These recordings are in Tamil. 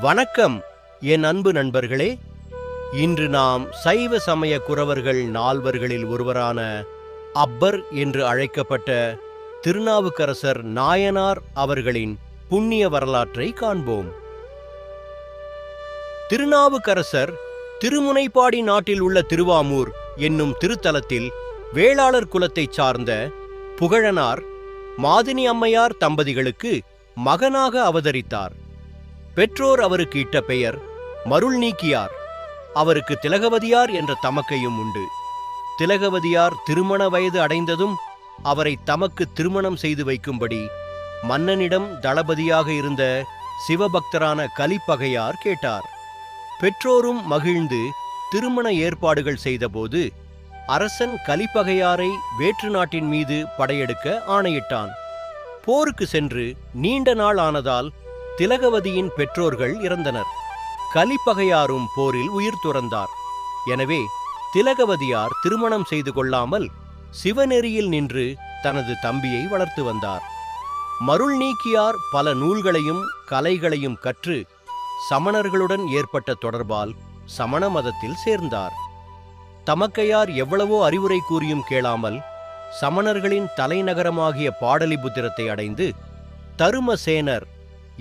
வணக்கம் என் அன்பு நண்பர்களே. இன்று நாம் சைவ சமய குறவர்கள் நால்வர்களில் ஒருவரான அப்பர் என்று அழைக்கப்பட்ட திருநாவுக்கரசர் நாயனார் அவர்களின் புண்ணிய வரலாற்றை காண்போம். திருநாவுக்கரசர் திருமுனைப்பாடி நாட்டில் உள்ள திருவாமூர் என்னும் திருத்தலத்தில் வேளாளர் குலத்தைச் சார்ந்த புகழனார் மாதினி அம்மையார் தம்பதிகளுக்கு மகனாக அவதரித்தார். பெற்றோர் அவருக்கு இட்ட பெயர் மருள் நீக்கியார் அவருக்கு திலகவதியார் என்ற தமக்கையும் உண்டு. திலகவதியார் திருமண வயது அடைந்ததும் அவரை தமக்கு திருமணம் செய்து வைக்கும்படி மன்னனிடம் தளபதியாக இருந்த சிவபக்தரான கலிப்பகையார் கேட்டார். பெற்றோரும் மகிழ்ந்து திருமண ஏற்பாடுகள் செய்தபோது அரசன் கலிப்பகையாரை வேற்று நாட்டின் மீது படையெடுக்க ஆணையிட்டான். போருக்கு சென்று நீண்ட நாள் ஆனதால் திலகவதியின் பெற்றோர்கள் இறந்தனர். கலிப்பகையாரும் போரில் உயிர் துறந்தார். எனவே திலகவதியார் திருமணம் செய்து கொள்ளாமல் சிவநெறியில் நின்று தனது தம்பியை வளர்த்து வந்தார். மருள் நீக்கியார் பல நூல்களையும் கலைகளையும் கற்று சமணர்களுடன் ஏற்பட்ட தொடர்பால் சமண மதத்தில் சேர்ந்தார். தமக்கையார் எவ்வளவோ அறிவுரை கூறியும் கேளாமல் சமணர்களின் தலைநகரமாகிய பாடலிபுத்திரத்தை அடைந்து தருமசேனர்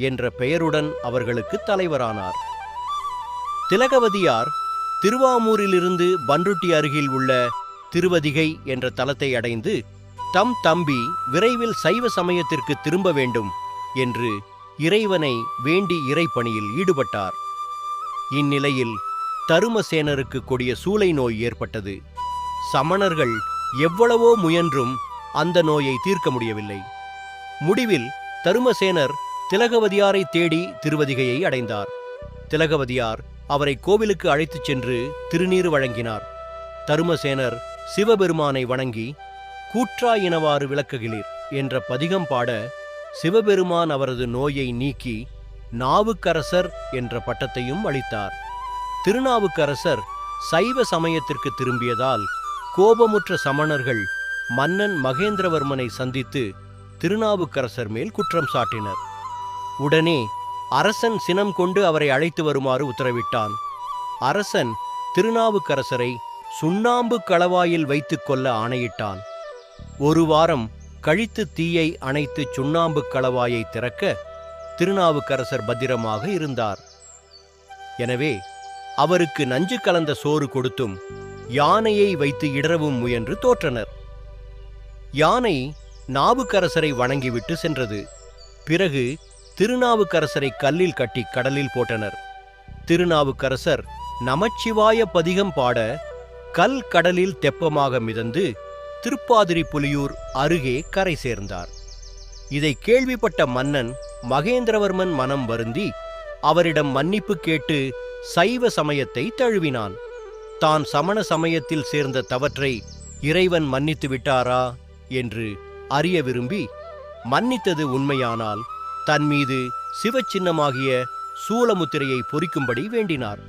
என்ற பெயருடன் அவர்களுக்கு தலைவரானார். திலகவதியார் திருவாமூரிலிருந்து பன்ருட்டி அருகில் உள்ள திருவதிகை என்ற தலத்தை அடைந்து தம் தம்பி விரைவில் சைவ சமயத்திற்கு திரும்ப வேண்டும் என்று இறைவனை வேண்டி இறைப்பணியில் ஈடுபட்டார். இந்நிலையில் தருமசேனருக்கு கொடிய சூளை நோய் ஏற்பட்டது. சமணர்கள் எவ்வளவோ முயன்றும் அந்த நோயை தீர்க்க முடியவில்லை. முடிவில் தருமசேனர் திலகவதியாரை தேடி திருவதிகையை அடைந்தார். திலகவதியார் அவரை கோவிலுக்கு அழைத்துச் சென்று திருநீர் வழங்கினார். தருமசேனர் சிவபெருமானை வணங்கி கூற்றாயினவாறு விளக்குகிறீர் என்ற பதிகம் பாட சிவபெருமான் அவரது நோயை நீக்கி நாவுக்கரசர் என்ற பட்டத்தையும் அளித்தார். திருநாவுக்கரசர் சைவ சமயத்திற்கு திரும்பியதால் கோபமுற்ற சமணர்கள் மன்னன் மகேந்திரவர்மனை சந்தித்து திருநாவுக்கரசர் மேல் குற்றம் சாட்டினர். உடனே அரசன் சினம் கொண்டு அவரை அழைத்து வருமாறு உத்தரவிட்டான். அரசன் திருநாவுக்கரசரை சுண்ணாம்பு களவாயில் வைத்துக் கொள்ள ஆணையிட்டான். ஒரு வாரம் கழித்து தீயை அணைத்து சுண்ணாம்பு களவாயை திறக்க திருநாவுக்கரசர் பத்திரமாக இருந்தார். எனவே அவருக்கு நஞ்சு கலந்த சோறு கொடுத்தும் யானையை வைத்து இடரவும் முயன்று தோற்றனர். யானை நாவுக்கரசரை வணங்கிவிட்டு சென்றது. பிறகு திருநாவுக்கரசரை கல்லில் கட்டி கடலில் போட்டனர். திருநாவுக்கரசர் நமச்சிவாய பதிகம் பாட கல் கடலில் தெப்பமாக மிதந்து திருப்பாதிரி புலியூர் அருகே கரை சேர்ந்தார். இதை கேள்விப்பட்ட மன்னன் மகேந்திரவர்மன் மனம் வருந்தி அவரிடம் மன்னிப்பு கேட்டு சைவ சமயத்தை தழுவினான். தான் சமண சமயத்தில் சேர்ந்த தவற்றை இறைவன் மன்னித்து விட்டாரா? என்று அறிய விரும்பி மன்னித்தது உண்மையானால் தன் மீது சிவச்சின்னமாகிய சூலமுத்திரையை பொறிக்கும்படி வேண்டினார்.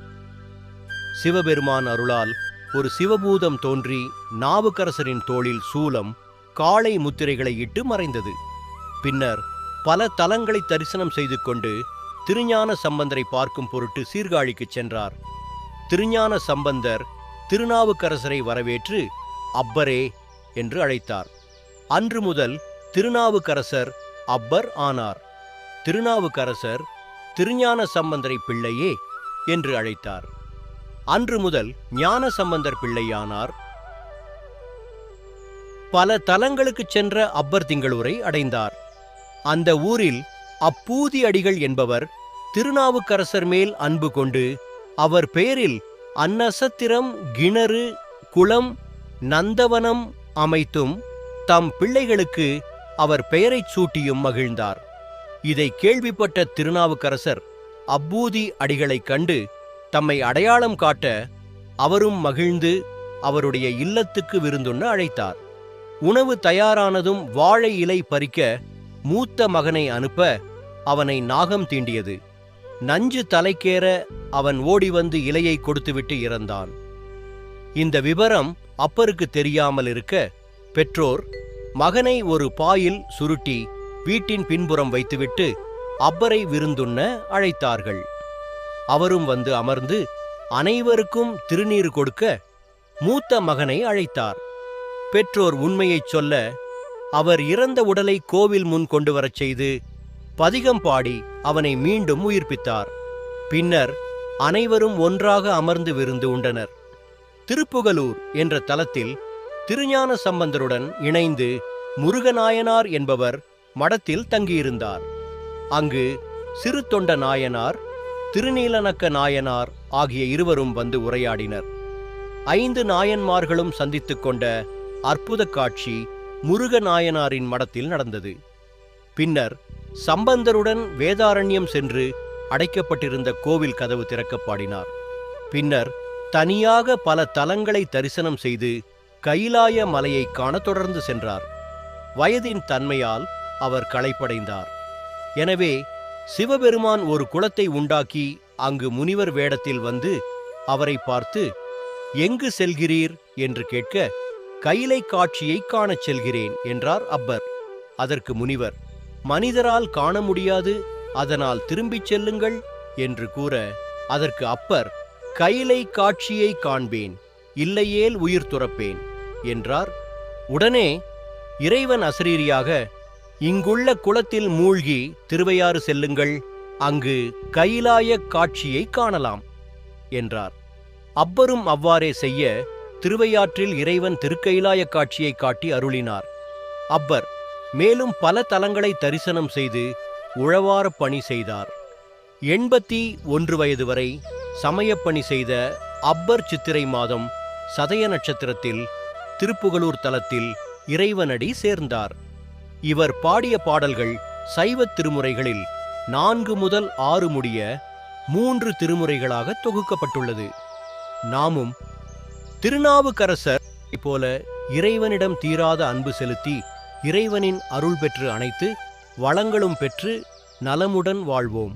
சிவபெருமான் அருளால் ஒரு சிவபூதம் தோன்றி நாவுக்கரசரின் தோளில் சூலம் காளை முத்திரைகளை இட்டு மறைந்தது. பின்னர் பல தலங்களை தரிசனம் செய்து கொண்டு திருஞான சம்பந்தரை பார்க்கும் பொருட்டு சீர்காழிக்குச் சென்றார். திருஞான சம்பந்தர் திருநாவுக்கரசரை வரவேற்று அப்பரே என்று அழைத்தார். அன்று முதல் திருநாவுக்கரசர் அப்பர் ஆனார். திருநாவுக்கரசர் திருஞான சம்பந்தரை பிள்ளையே என்று அழைத்தார். அன்று முதல் ஞான சம்பந்தர் பிள்ளையானார். பல தலங்களுக்குச் சென்ற அப்பர் திங்களூரை அடைந்தார். அந்த ஊரில் அப்பூதி அடிகள் என்பவர் திருநாவுக்கரசர் மேல் அன்பு கொண்டு அவர் பெயரில் அன்னசத்திரம் கிணறு குளம் நந்தவனம் அமைத்தும் தம் பிள்ளைகளுக்கு அவர் பெயரைச் சூட்டியும் மகிழ்ந்தார். இதை கேள்விப்பட்ட திருநாவுக்கரசர் அப்பூதி அடிகளைக் கண்டு தம்மை அடையாளம் காட்ட அவரும் மகிழ்ந்து அவருடைய இல்லத்துக்கு விருந்துண்ண அழைத்தார். உணவு தயாரானதும் வாழை இலை பறிக்க மூத்த மகனை அனுப்ப அவனை நாகம் தீண்டியது. நஞ்சு தலைக்கேற அவன் ஓடி வந்து இலையை கொடுத்துவிட்டு இறந்தான். இந்த விவரம் அப்பருக்கு தெரியாமல் இருக்க பெற்றோர் மகனை ஒரு பாயில் சுருட்டி வீட்டின் பின்புறம் வைத்துவிட்டு அப்பரை விருந்துண்ண அழைத்தார்கள். அவரும் வந்து அமர்ந்து அனைவருக்கும் திருநீர் கொடுக்க மூத்த மகனை அழைத்தார். பெற்றோர் உண்மையைச் சொல்ல அவர் இறந்த உடலை கோவில் முன் கொண்டு வரச் செய்து பதிகம் பாடி அவனை மீண்டும் உயிர்ப்பித்தார். பின்னர் அனைவரும் ஒன்றாக அமர்ந்து விருந்து உண்டனர். திருப்புகலூர் என்ற தலத்தில் திருஞான சம்பந்தருடன் இணைந்து முருகநாயனார் என்பவர் மடத்தில் தங்கியிருந்தார். அங்கு சிறு தொண்ட நாயனார் திருநீலநக்க நாயனார் ஆகிய இருவரும் வந்து உரையாடினர். ஐந்து நாயன்மார்களும் சந்தித்துக் கொண்ட அற்புத காட்சி முருக நாயனாரின் மடத்தில் நடந்தது. பின்னர் சம்பந்தருடன் வேதாரண்யம் சென்று அடைக்கப்பட்டிருந்த கோவில் கதவு திறக்கப்பாடினார் பின்னர் தனியாக பல தலங்களை தரிசனம் செய்து கைலாய மலையை காண தொடர்ந்து சென்றார். வயதின் தன்மையால் அவர் களைப்படைந்தார். எனவே சிவபெருமான் ஒரு குளத்தை உண்டாக்கி அங்கு முனிவர் வேடத்தில் வந்து அவரை பார்த்து எங்கு செல்கிறீர்? என்று கேட்க கைலை காட்சியை காணச் செல்கிறேன் என்றார் அப்பர். அதற்கு முனிவர் மனிதரால் காண முடியாது அதனால் திரும்பிச் செல்லுங்கள் என்று கூற அதற்கு அப்பர் கைலை காட்சியை காண்பேன் இல்லையேல் உயிர் துறப்பேன் என்றார். உடனே இறைவன் அசரீரியாக இங்குள்ள குளத்தில் மூழ்கி திருவையாறு செல்லுங்கள் அங்கு கைலாய காட்சியை காணலாம் என்றார். அப்பரும் அவ்வாறே செய்ய திருவையாற்றில் இறைவன் திருக்கைலாய காட்சியை காட்டி அருளினார். அப்பர் மேலும் பல தலங்களை தரிசனம் செய்து உழவார பணி செய்தார். எண்பத்தி ஒன்று வயது வரை சமயப்பணி செய்த அப்பர் சித்திரை மாதம் சதய நட்சத்திரத்தில் திருப்புகலூர் தலத்தில் இறைவனடி சேர்ந்தார். இவர் பாடிய பாடல்கள் சைவத் திருமுறைகளில் நான்கு முதல் ஆறு முடிய மூன்று திருமுறைகளாக தொகுக்கப்பட்டுள்ளது. நாமும் திருநாவுக்கரசர் போல இறைவனிடம் தீராத அன்பு செலுத்தி இறைவனின் அருள் பெற்று அனைத்து வளங்களும் பெற்று நலமுடன் வாழ்வோம்.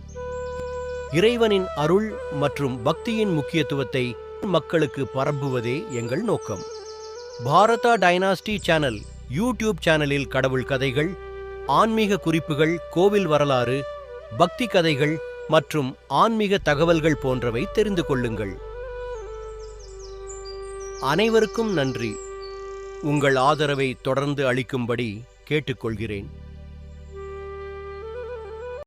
இறைவனின் அருள் மற்றும் பக்தியின் முக்கியத்துவத்தை மக்களுக்கு பரப்புவதே எங்கள் நோக்கம். பாரதா டைனாஸ்டி சேனல் யூடியூப் சேனலில் கடவுள் கதைகள் ஆன்மீக குறிப்புகள் கோவில் வரலாறு பக்தி கதைகள் மற்றும் ஆன்மீக தகவல்கள் போன்றவை தெரிந்து கொள்ளுங்கள். அனைவருக்கும் நன்றி. உங்கள் ஆதரவை தொடர்ந்து அளிக்கும்படி கேட்டுக்கொள்கிறேன்.